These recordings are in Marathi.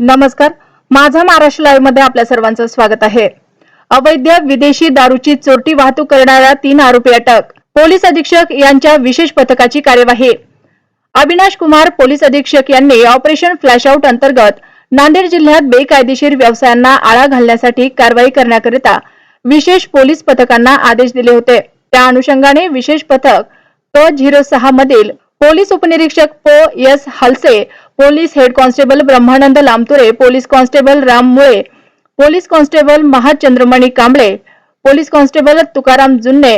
नमस्कार. माझा महाराष्ट्र लाईव्हमध्ये आपल्या सर्वांचं स्वागत आहे. अवैध विदेशी दारूची चोरटी वाहतूक करणाऱ्या तीन आरोपी अटक. पोलीस अधीक्षक यांच्या विशेष पथकाची कार्यवाही. अविनाश कुमार पोलीस अधीक्षक यांनी ऑपरेशन फ्लॅश आउट अंतर्गत नांदेड जिल्ह्यात बेकायदेशीर व्यवसायांना आळा घालण्यासाठी कारवाई करण्याकरिता विशेष पोलीस पथकांना आदेश दिले होते. त्या अनुषंगाने विशेष पथक क झिरो सहा मधील पोलीस उपनिरीक्षक पो S Halse police head constable Brahmanand Lamture police constable Ram Mule police constable Mahachandramani Kamble police constable Tukaram Junne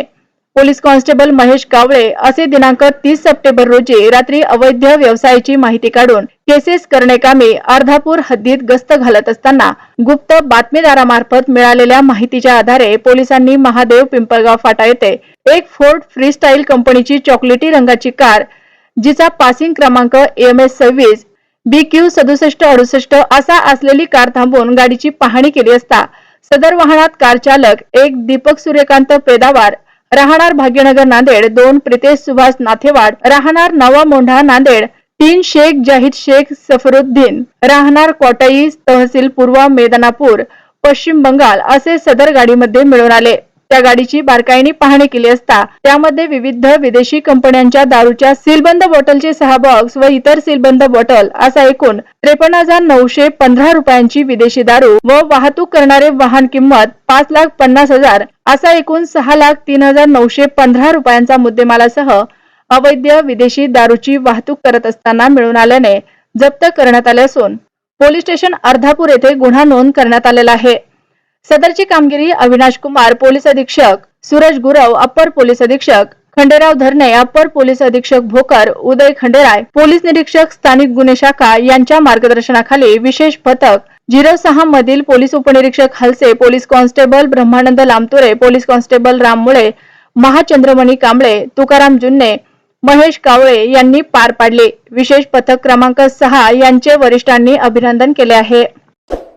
police constable Mahesh Kawale असे दिनांक तीस सप्टेंबर रोजी रात्री अवैध व्यवसायाची माहिती काढून केसेस करणे अर्धापूर हद्दीत गस्त घालत असताना गुप्त बातमीदारामार्फत मिळालेल्या माहितीच्या आधारे पोलिसांनी महादेव पिंपळगाव फाटा येथे एक फोर्ड फ्रीस्टाईल कंपनीची चॉकलेटी रंगाची कार जिचा पासिंग क्रमांक एम एस सव्वीस बी क्यू सदुसष्ट अडुसष्ट असा असलेली कार थांबवून गाडीची पाहणी केली असता सदर वाहनात कार चालक एक दीपक सूर्यकांत पेदावार राहणार भाग्यनगर नांदेड दोन प्रितेश सुभाष नाथेवाड राहणार नवा मोंढा नांदेड तीन शेख जाहीद शेख सफरुद्दीन राहणार कोटाई तहसील पूर्व मेदनापूर पश्चिम बंगाल असे सदर गाडीमध्ये मिळून आले. त्या गाडीची बारकाईने पाहणी केली असता त्यामध्ये विविध विदेशी कंपन्यांच्या दारूच्या सीलबंद बॉटलचे सहा बॉक्स व इतर सीलबंद बॉटल असा एकूण त्रेपन्न हजार नऊशे पंधरा रुपयांची विदेशी दारू व वाहतूक करणारे वाहन किंमत पाच लाख पन्नास हजार असा एकूण सहा लाख तीन हजार नऊशे पंधरा रुपयांचा मुद्देमालासह अवैध विदेशी दारूची वाहतूक करत असताना मिळून आल्याने जप्त करण्यात आले असून पोलीस स्टेशन अर्धापूर येथे गुन्हा नोंद करण्यात आलेला आहे. सदरची कामगिरी अविनाश कुमार पोलीस अधीक्षक सूरज गुरव अप्पर पोलीस अधीक्षक खंडेराव धरणे अप्पर पोलीस अधीक्षक भोकर उदय खंडेराय पोलीस निरीक्षक स्थानिक गुन्हे शाखा यांच्या मार्गदर्शनाखाली विशेष पथक झिरो सहा मधील पोलीस उपनिरीक्षक Halse police constable Brahmanand Lamture police constable Ram Mule Mahachandramani Kamble Tukaram जुन्ने Mahesh कावळे यांनी पार पाडले. विशेष पथक क्रमांक सहा यांचे वरिष्ठांनी अभिनंदन केले आहे.